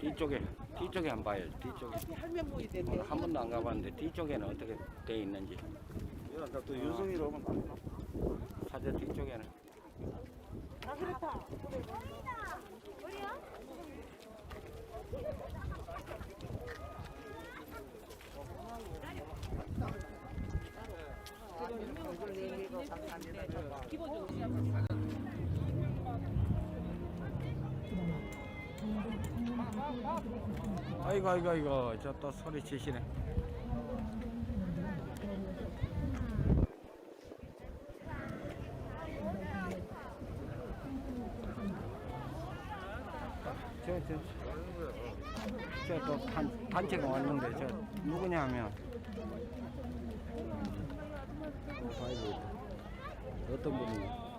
뒤쪽에 뒤쪽에 한번 봐요. 뒤쪽에 어. 한 번도 안 가봤는데 뒤쪽에는 어떻게 돼 있는지 이런다 또 윤성이로 오면 다 사저 뒤쪽에는 아, 그렇다. 아이고 아이고 아이고 저또 소리 치시네. 저저저또 단체가 왔는데 저 누구냐 하면. 아이고 어떤 분이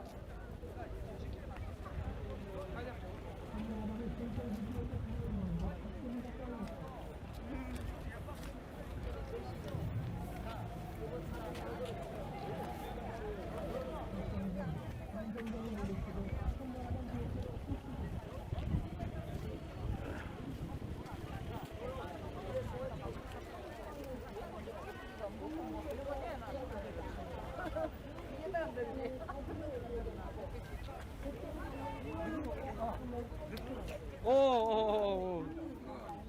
오, 오,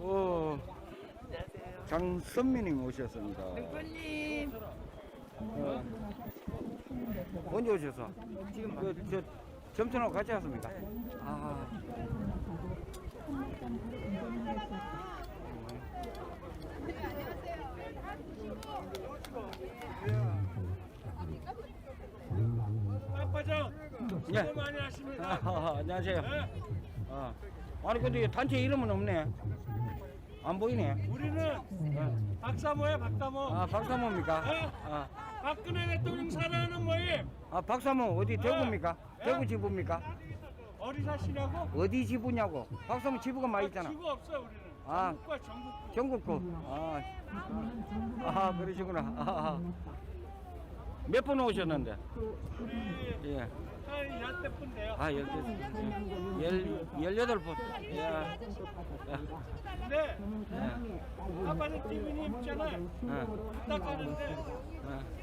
오, 오. 장선미님 오셨습니다. 대표님. 어. 언제 오셔서? 지금 그, 저, 점천하고 같이 왔습니까? 아. 아빠장 수고 예. 많이 하십니다. 아, 안녕하세요. 네. 아. 아니, 근데 단체 이름은 없네. 안 보이네. 우리는 박사모야 박사모. 아, 박사모입니까? 네. 아, 박근혜 대통령 사랑하는 모임. 아 박사모 어디 대구입니까? 네. 대구 지부입니까? 어디 사시냐고? 어디 지부냐고? 박사모 지부가 많이 있잖아. 지구 없어 우리는. 아. 전국과 전국. 전국구. 아, 아 그러시구나. 아, 몇분 오셨는데? 우리 예. 아, 열, 열, 열여덟 분. 예. 근데 예. 아빠는 TV님 있잖아. 예. 부탁하는데 예.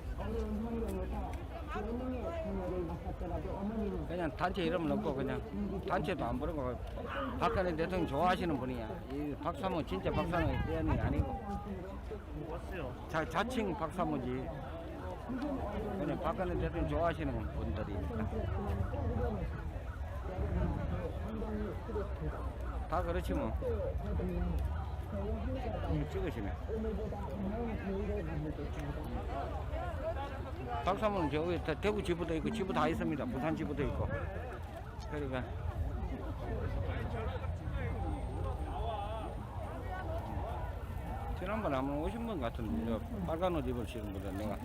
그냥 단체 이름 넣고 그냥 단체도 안 부르고 박근혜 대통령 좋아하시는 분이야. 이 박사모 진짜 박사모 대안이 아니고 자, 자칭 박사모지. 그냥 박근혜 대통령 좋아하시는 분들이니까. 다 그렇지 뭐. 음, 찍으시네. 박사모는 저기 다 대구 지부도 있고 지부 다 있습니다. 부산 지부도 있고. 그러니까 지난번에 한번 오신 분 같은데 저 빨간 옷 입으시는 분들 내가